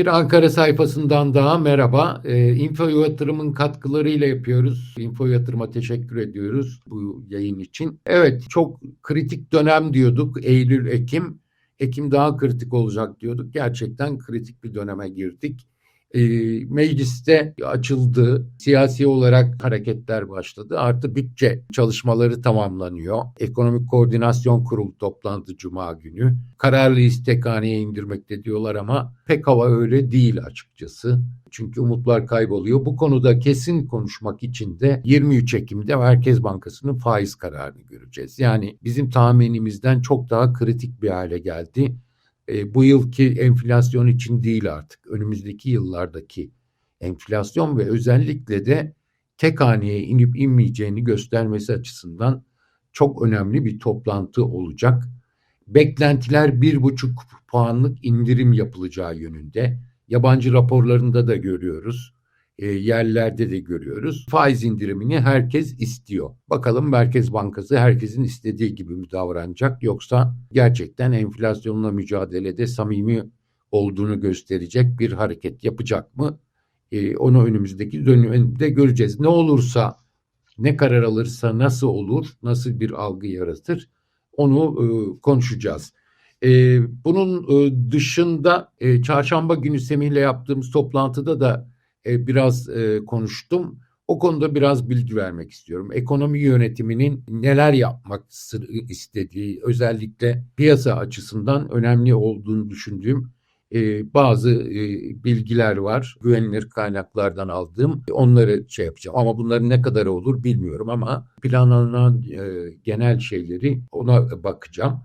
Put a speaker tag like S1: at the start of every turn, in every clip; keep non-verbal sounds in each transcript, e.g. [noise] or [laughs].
S1: Bir Ankara sayfasından daha merhaba. Ee, Info Yatırım'ın katkılarıyla yapıyoruz. Info Yatırım'a teşekkür ediyoruz bu yayın için. Evet çok kritik dönem diyorduk Eylül, Ekim. Ekim daha kritik olacak diyorduk. Gerçekten kritik bir döneme girdik. E, mecliste açıldı. Siyasi olarak hareketler başladı. Artı bütçe çalışmaları tamamlanıyor. Ekonomik Koordinasyon Kurulu toplandı Cuma günü. Kararlı istekhaneye indirmekte diyorlar ama pek hava öyle değil açıkçası. Çünkü umutlar kayboluyor. Bu konuda kesin konuşmak için de 23 Ekim'de Merkez Bankası'nın faiz kararını göreceğiz. Yani bizim tahminimizden çok daha kritik bir hale geldi e, bu yılki enflasyon için değil artık. Önümüzdeki yıllardaki enflasyon ve özellikle de tek haneye inip inmeyeceğini göstermesi açısından çok önemli bir toplantı olacak. Beklentiler bir buçuk puanlık indirim yapılacağı yönünde. Yabancı raporlarında da görüyoruz yerlerde de görüyoruz. Faiz indirimini herkes istiyor. Bakalım Merkez Bankası herkesin istediği gibi mi davranacak yoksa gerçekten enflasyonla mücadelede samimi olduğunu gösterecek bir hareket yapacak mı? E, onu önümüzdeki dönemde göreceğiz. Ne olursa, ne karar alırsa nasıl olur, nasıl bir algı yaratır onu e, konuşacağız. E, bunun e, dışında e, çarşamba günü Semih'le yaptığımız toplantıda da e, biraz e, konuştum. O konuda biraz bilgi vermek istiyorum. Ekonomi yönetiminin neler yapmak istediği, özellikle piyasa açısından önemli olduğunu düşündüğüm e, bazı bilgiler var. Güvenilir kaynaklardan aldığım. Onları şey yapacağım. Ama bunların ne kadar olur bilmiyorum ama planlanan genel şeyleri ona bakacağım.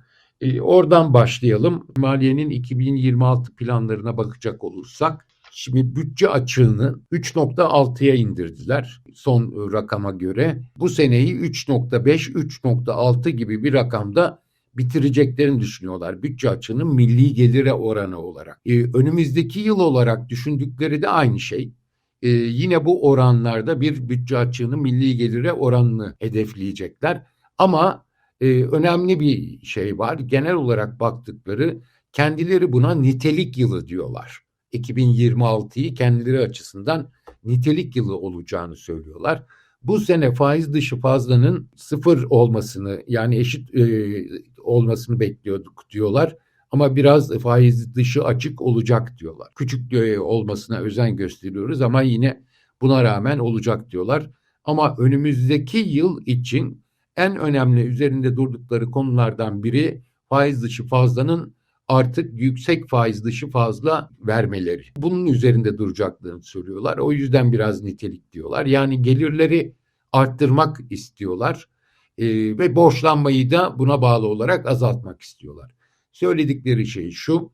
S1: oradan başlayalım. Maliyenin 2026 planlarına bakacak olursak Şimdi bütçe açığını 3.6'ya indirdiler son rakama göre. Bu seneyi 3.5, 3.6 gibi bir rakamda bitireceklerini düşünüyorlar. Bütçe açığının milli gelire oranı olarak. Ee, önümüzdeki yıl olarak düşündükleri de aynı şey. Ee, yine bu oranlarda bir bütçe açığının milli gelire oranını hedefleyecekler. Ama e, önemli bir şey var. Genel olarak baktıkları kendileri buna nitelik yılı diyorlar. 2026'yı kendileri açısından nitelik yılı olacağını söylüyorlar. Bu sene faiz dışı fazlanın sıfır olmasını yani eşit e, olmasını bekliyorduk diyorlar. Ama biraz faiz dışı açık olacak diyorlar. Küçük e, olmasına özen gösteriyoruz ama yine buna rağmen olacak diyorlar. Ama önümüzdeki yıl için en önemli üzerinde durdukları konulardan biri faiz dışı fazlanın artık yüksek faiz dışı fazla vermeleri. Bunun üzerinde duracaklarını söylüyorlar. O yüzden biraz nitelik diyorlar. Yani gelirleri arttırmak istiyorlar e, ve borçlanmayı da buna bağlı olarak azaltmak istiyorlar. Söyledikleri şey şu,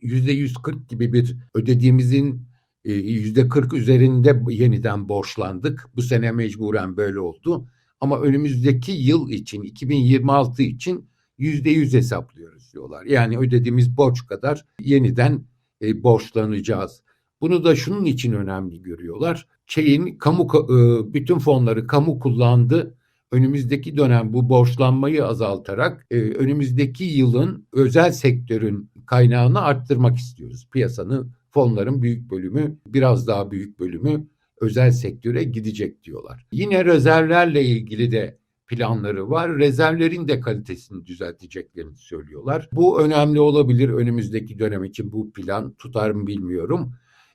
S1: yüzde 140 gibi bir ödediğimizin e, yüzde 40 üzerinde yeniden borçlandık. Bu sene mecburen böyle oldu. Ama önümüzdeki yıl için 2026 için yüzde yüz hesaplıyoruz diyorlar. Yani ödediğimiz borç kadar yeniden e, borçlanacağız. Bunu da şunun için önemli görüyorlar. Şeyin kamu e, bütün fonları kamu kullandı. Önümüzdeki dönem bu borçlanmayı azaltarak e, önümüzdeki yılın özel sektörün kaynağını arttırmak istiyoruz. Piyasanın fonların büyük bölümü, biraz daha büyük bölümü özel sektöre gidecek diyorlar. Yine rezervlerle ilgili de planları var. Rezervlerin de kalitesini düzelteceklerini söylüyorlar. Bu önemli olabilir önümüzdeki dönem için bu plan tutar mı bilmiyorum.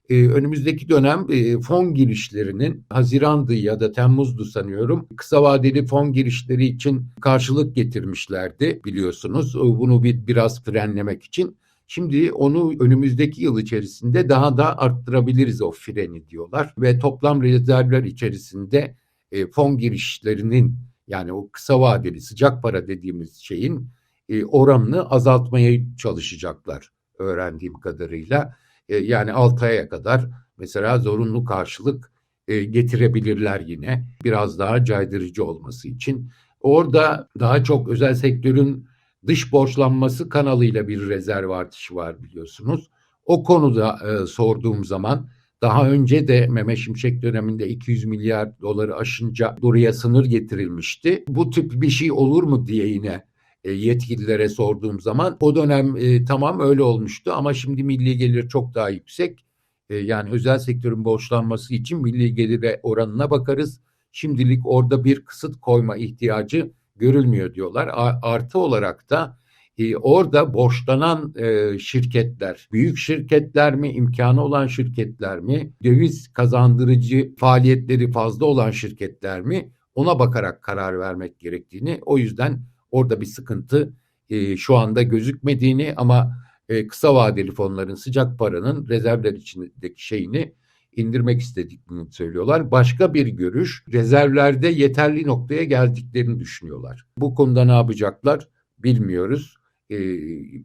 S1: Ee, önümüzdeki dönem e, fon girişlerinin Haziran'dı ya da Temmuz'du sanıyorum. Kısa vadeli fon girişleri için karşılık getirmişlerdi biliyorsunuz. Bunu bir biraz frenlemek için. Şimdi onu önümüzdeki yıl içerisinde daha da arttırabiliriz o freni diyorlar. Ve toplam rezervler içerisinde e, fon girişlerinin yani o kısa vadeli sıcak para dediğimiz şeyin e, oranını azaltmaya çalışacaklar öğrendiğim kadarıyla. E, yani 6 aya kadar mesela zorunlu karşılık e, getirebilirler yine biraz daha caydırıcı olması için. Orada daha çok özel sektörün dış borçlanması kanalıyla bir rezerv artışı var biliyorsunuz. O konuda e, sorduğum zaman daha önce de Mehmet Şimşek döneminde 200 milyar doları aşınca buraya sınır getirilmişti. Bu tip bir şey olur mu diye yine e, yetkililere sorduğum zaman o dönem e, tamam öyle olmuştu ama şimdi milli gelir çok daha yüksek. E, yani özel sektörün borçlanması için milli gelire oranına bakarız. Şimdilik orada bir kısıt koyma ihtiyacı görülmüyor diyorlar. A, artı olarak da e, orada borçlanan e, şirketler, büyük şirketler mi, imkanı olan şirketler mi, döviz kazandırıcı faaliyetleri fazla olan şirketler mi ona bakarak karar vermek gerektiğini, o yüzden orada bir sıkıntı e, şu anda gözükmediğini ama e, kısa vadeli fonların sıcak paranın rezervler içindeki şeyini indirmek istediklerini söylüyorlar. Başka bir görüş rezervlerde yeterli noktaya geldiklerini düşünüyorlar. Bu konuda ne yapacaklar bilmiyoruz. Ee,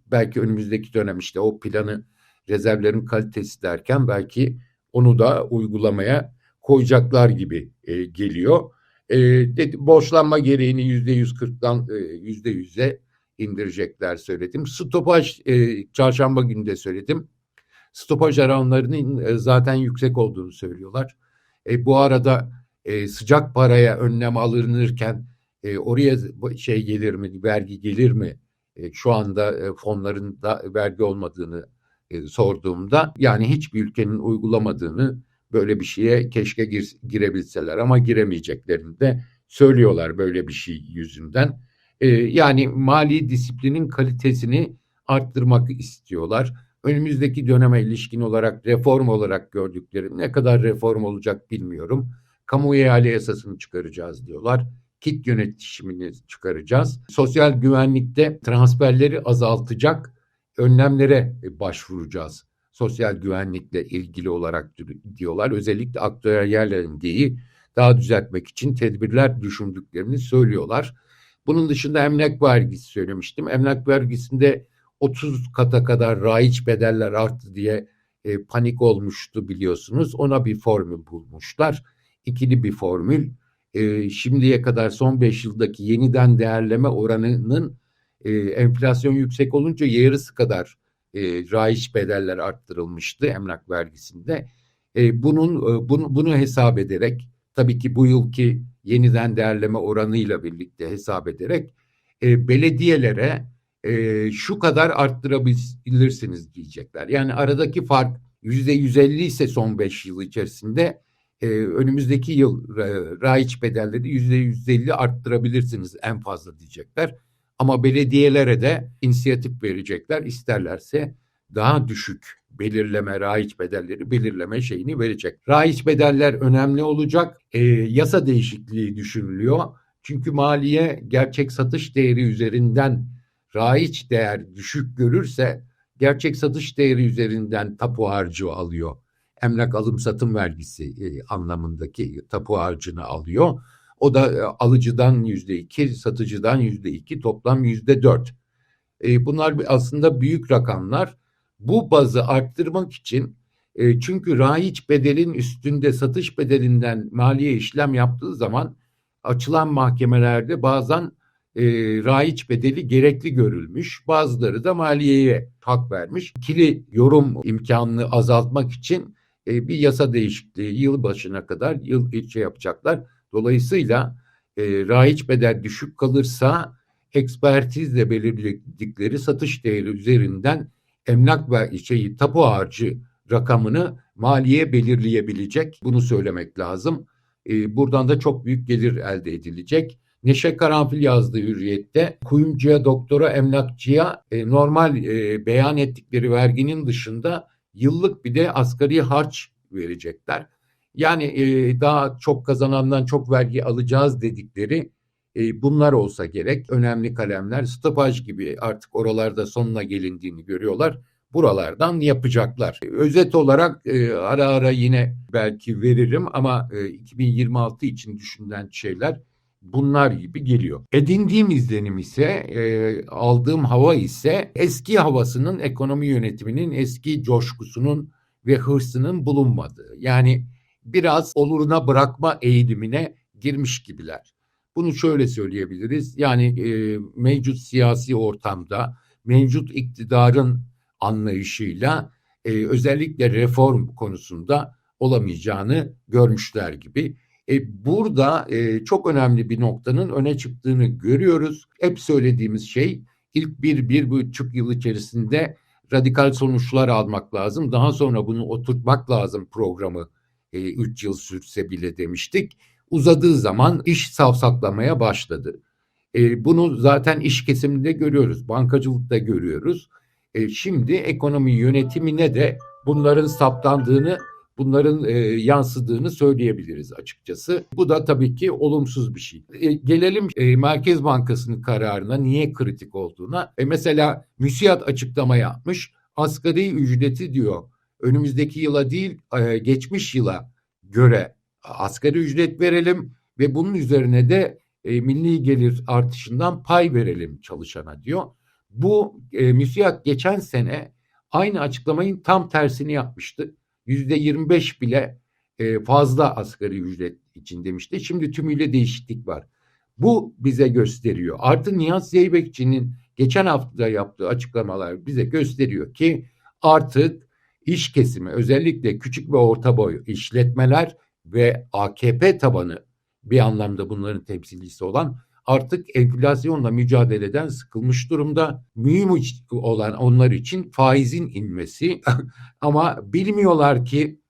S1: belki önümüzdeki dönem işte o planı rezervlerin kalitesi derken belki onu da uygulamaya koyacaklar gibi e, geliyor. E, dedi, borçlanma gereğini yüzde yüz kırktan e, yüzde yüze indirecekler söyledim. Stopaj e, çarşamba günü de söyledim. Stopaj oranlarının e, zaten yüksek olduğunu söylüyorlar. E, bu arada e, sıcak paraya önlem alınırken e, oraya şey gelir mi, vergi gelir mi? E, şu anda e, fonların da vergi olmadığını e, sorduğumda yani hiçbir ülkenin uygulamadığını böyle bir şeye keşke gir, girebilseler ama giremeyeceklerini de söylüyorlar böyle bir şey yüzünden. E, yani mali disiplinin kalitesini arttırmak istiyorlar. Önümüzdeki döneme ilişkin olarak reform olarak gördüklerim ne kadar reform olacak bilmiyorum. Kamu ihale yasasını çıkaracağız diyorlar. Kit yönetimini çıkaracağız. Sosyal güvenlikte transferleri azaltacak önlemlere başvuracağız. Sosyal güvenlikle ilgili olarak diyorlar. Özellikle aktüeryerlerin diye daha düzeltmek için tedbirler düşündüklerini söylüyorlar. Bunun dışında emlak vergisi söylemiştim. Emlak vergisinde 30 kata kadar raiç bedeller arttı diye e, panik olmuştu biliyorsunuz. Ona bir formül bulmuşlar. İkili bir formül. E, şimdiye kadar son 5 yıldaki yeniden değerleme oranının e, enflasyon yüksek olunca yarısı kadar e, raiç bedeller arttırılmıştı emlak vergisinde. E, bunun e, bunu, bunu hesap ederek tabii ki bu yılki yeniden değerleme oranıyla birlikte hesap ederek e, belediyelere e, şu kadar arttırabilirsiniz diyecekler. Yani aradaki fark yüzde yüz elli ise son beş yıl içerisinde e, önümüzdeki yıl e, raiç bedelleri yüzde yüz elli arttırabilirsiniz en fazla diyecekler. Ama belediyelere de inisiyatif verecekler isterlerse daha düşük belirleme, raiç bedelleri belirleme şeyini verecek. Raiç bedeller önemli olacak. E, yasa değişikliği düşünülüyor. Çünkü maliye gerçek satış değeri üzerinden raiç değer düşük görürse gerçek satış değeri üzerinden tapu harcı alıyor. Emlak alım satım vergisi e, anlamındaki tapu harcını alıyor. O da e, alıcıdan yüzde iki, satıcıdan yüzde iki, toplam yüzde dört. E, bunlar aslında büyük rakamlar. Bu bazı arttırmak için e, çünkü raiç bedelin üstünde satış bedelinden maliye işlem yaptığı zaman açılan mahkemelerde bazen e, raiç bedeli gerekli görülmüş. Bazıları da maliyeye hak vermiş. İkili yorum imkanını azaltmak için e, bir yasa değişikliği yıl başına kadar yıl şey yapacaklar. Dolayısıyla e, raiç bedel düşük kalırsa ekspertizle belirledikleri satış değeri üzerinden emlak ve şeyi tapu harcı rakamını maliye belirleyebilecek. Bunu söylemek lazım. E, buradan da çok büyük gelir elde edilecek. Neşe Karanfil yazdığı Hürriyet'te kuyumcuya, doktora, emlakçıya e, normal e, beyan ettikleri verginin dışında yıllık bir de asgari harç verecekler. Yani e, daha çok kazanandan çok vergi alacağız dedikleri e, bunlar olsa gerek. Önemli kalemler stopaj gibi artık oralarda sonuna gelindiğini görüyorlar. Buralardan yapacaklar. Özet olarak e, ara ara yine belki veririm ama e, 2026 için düşünülen şeyler bunlar gibi geliyor. Edindiğim izlenim ise, e, aldığım hava ise eski havasının ekonomi yönetiminin eski coşkusunun ve hırsının bulunmadığı. Yani biraz oluruna bırakma eğilimine girmiş gibiler. Bunu şöyle söyleyebiliriz. Yani e, mevcut siyasi ortamda mevcut iktidarın anlayışıyla e, özellikle reform konusunda olamayacağını görmüşler gibi. E, burada e, çok önemli bir noktanın öne çıktığını görüyoruz. Hep söylediğimiz şey ilk bir, bir buçuk yıl içerisinde radikal sonuçlar almak lazım. Daha sonra bunu oturtmak lazım programı e, üç yıl sürse bile demiştik. Uzadığı zaman iş savsaklamaya başladı. E, bunu zaten iş kesiminde görüyoruz, bankacılıkta görüyoruz. E, şimdi ekonomi yönetimine de bunların saptandığını, bunların e, yansıdığını söyleyebiliriz açıkçası. Bu da tabii ki olumsuz bir şey. E, gelelim e, Merkez Bankası'nın kararına, niye kritik olduğuna. E, mesela müsiyat açıklama yapmış. Asgari ücreti diyor önümüzdeki yıla değil e, geçmiş yıla göre asgari ücret verelim ve bunun üzerine de e, milli gelir artışından pay verelim çalışana diyor. Bu e, müsiyat geçen sene aynı açıklamayın tam tersini yapmıştı. Yüzde 25 bile e, fazla asgari ücret için demişti. Şimdi tümüyle değişiklik var. Bu bize gösteriyor. Artı Nihat Zeybekçi'nin geçen hafta yaptığı açıklamalar bize gösteriyor ki artık iş kesimi özellikle küçük ve orta boy işletmeler ve AKP tabanı bir anlamda bunların temsilcisi olan artık enflasyonla mücadeleden sıkılmış durumda. Mühim olan onlar için faizin inmesi [laughs] ama bilmiyorlar ki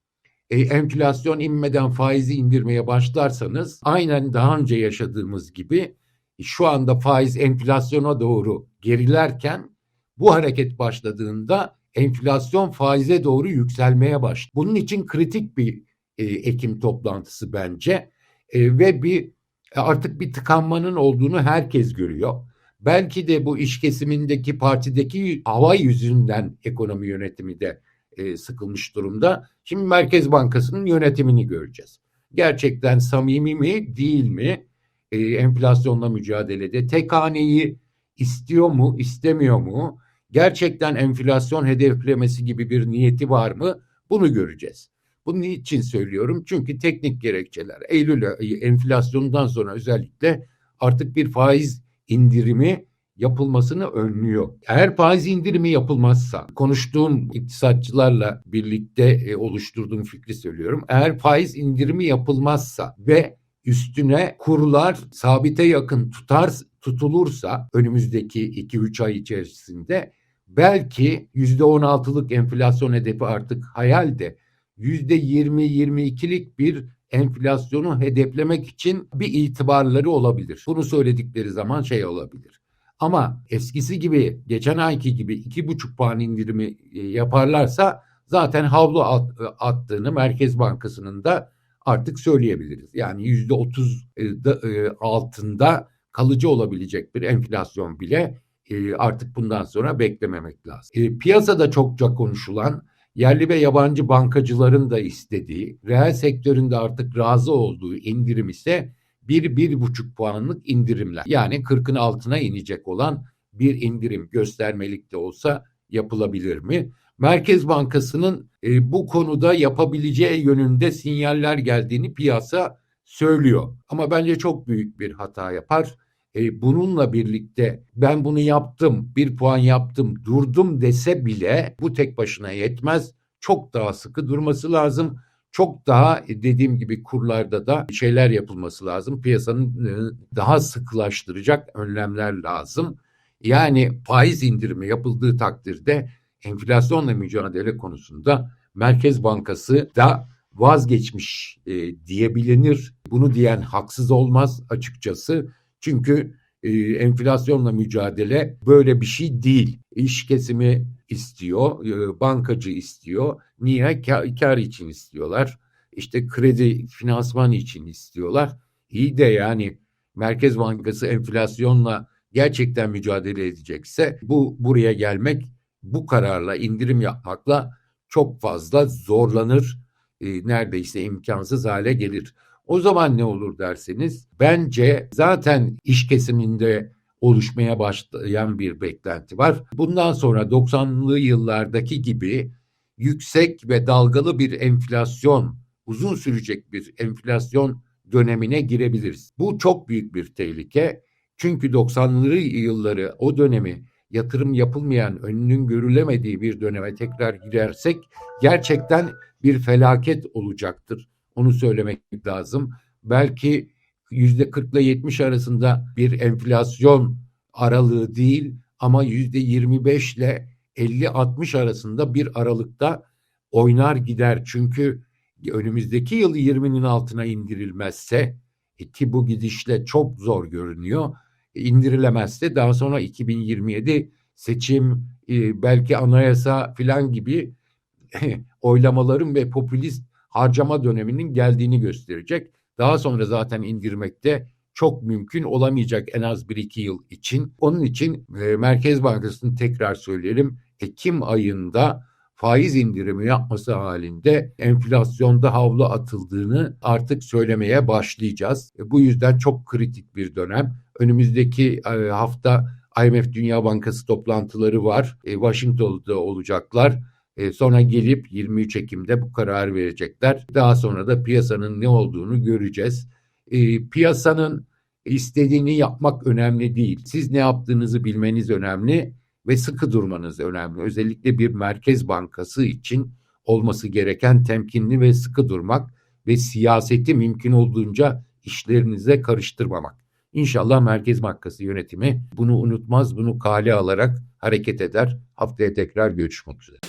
S1: e, enflasyon inmeden faizi indirmeye başlarsanız aynen daha önce yaşadığımız gibi şu anda faiz enflasyona doğru gerilerken bu hareket başladığında enflasyon faize doğru yükselmeye başladı. Bunun için kritik bir e, Ekim toplantısı bence e, ve bir artık bir tıkanmanın olduğunu herkes görüyor. Belki de bu iş kesimindeki partideki hava yüzünden ekonomi yönetimi de e, sıkılmış durumda. Şimdi Merkez Bankası'nın yönetimini göreceğiz. Gerçekten samimi mi değil mi e, enflasyonla mücadelede? Tek haneyi istiyor mu istemiyor mu? Gerçekten enflasyon hedeflemesi gibi bir niyeti var mı? Bunu göreceğiz. Bunu niçin söylüyorum? Çünkü teknik gerekçeler. Eylül ayı enflasyonundan sonra özellikle artık bir faiz indirimi yapılmasını önlüyor. Eğer faiz indirimi yapılmazsa, konuştuğum iktisatçılarla birlikte e, oluşturduğum fikri söylüyorum. Eğer faiz indirimi yapılmazsa ve üstüne kurlar sabite yakın tutar tutulursa önümüzdeki 2-3 ay içerisinde belki %16'lık enflasyon hedefi artık hayalde %20-22'lik bir enflasyonu hedeflemek için bir itibarları olabilir. Bunu söyledikleri zaman şey olabilir. Ama eskisi gibi geçen ayki gibi iki buçuk puan indirimi e, yaparlarsa zaten havlu attığını Merkez Bankası'nın da artık söyleyebiliriz. Yani yüzde otuz e, e, altında kalıcı olabilecek bir enflasyon bile artık bundan sonra beklememek lazım. Piyasada çokça konuşulan yerli ve yabancı bankacıların da istediği, reel sektöründe artık razı olduğu indirim ise bir, bir buçuk puanlık indirimler. Yani 40'ın altına inecek olan bir indirim göstermelik de olsa yapılabilir mi? Merkez Bankası'nın e, bu konuda yapabileceği yönünde sinyaller geldiğini piyasa söylüyor. Ama bence çok büyük bir hata yapar. E, bununla birlikte ben bunu yaptım, bir puan yaptım, durdum dese bile bu tek başına yetmez. Çok daha sıkı durması lazım. Çok daha e, dediğim gibi kurlarda da şeyler yapılması lazım. Piyasanın e, daha sıkılaştıracak önlemler lazım. Yani faiz indirimi yapıldığı takdirde enflasyonla mücadele konusunda Merkez Bankası da vazgeçmiş e, diyebilir. Bunu diyen haksız olmaz açıkçası. Çünkü e, enflasyonla mücadele böyle bir şey değil. İş kesimi istiyor, e, bankacı istiyor. Niye? Kar, kar için istiyorlar. İşte kredi finansman için istiyorlar. İyi de yani Merkez Bankası enflasyonla gerçekten mücadele edecekse bu buraya gelmek bu kararla indirim yapmakla çok fazla zorlanır. E, neredeyse imkansız hale gelir. O zaman ne olur derseniz bence zaten iş kesiminde oluşmaya başlayan bir beklenti var. Bundan sonra 90'lı yıllardaki gibi yüksek ve dalgalı bir enflasyon, uzun sürecek bir enflasyon dönemine girebiliriz. Bu çok büyük bir tehlike. Çünkü 90'lı yılları o dönemi yatırım yapılmayan, önünün görülemediği bir döneme tekrar girersek gerçekten bir felaket olacaktır. Onu söylemek lazım. belki %40 ile 70 arasında bir enflasyon aralığı değil ama %25 ile 50-60 arasında bir aralıkta oynar gider. Çünkü önümüzdeki yıl 20'nin altına indirilmezse e, ki bu gidişle çok zor görünüyor. İndirilemezse daha sonra 2027 seçim e, belki anayasa filan gibi [laughs] oylamaların ve popülist harcama döneminin geldiğini gösterecek. Daha sonra zaten indirmekte çok mümkün olamayacak en az 1-2 yıl için. Onun için e, Merkez Bankası'nın tekrar söyleyelim Ekim ayında faiz indirimi yapması halinde enflasyonda havlu atıldığını artık söylemeye başlayacağız. E, bu yüzden çok kritik bir dönem. Önümüzdeki e, hafta IMF Dünya Bankası toplantıları var. E, Washington'da olacaklar. E, sonra gelip 23 Ekim'de bu kararı verecekler. Daha sonra da piyasanın ne olduğunu göreceğiz. E, piyasanın istediğini yapmak önemli değil. Siz ne yaptığınızı bilmeniz önemli ve sıkı durmanız önemli. Özellikle bir merkez bankası için olması gereken temkinli ve sıkı durmak ve siyaseti mümkün olduğunca işlerinize karıştırmamak. İnşallah Merkez Bankası yönetimi bunu unutmaz, bunu kale alarak hareket eder. Haftaya tekrar görüşmek üzere.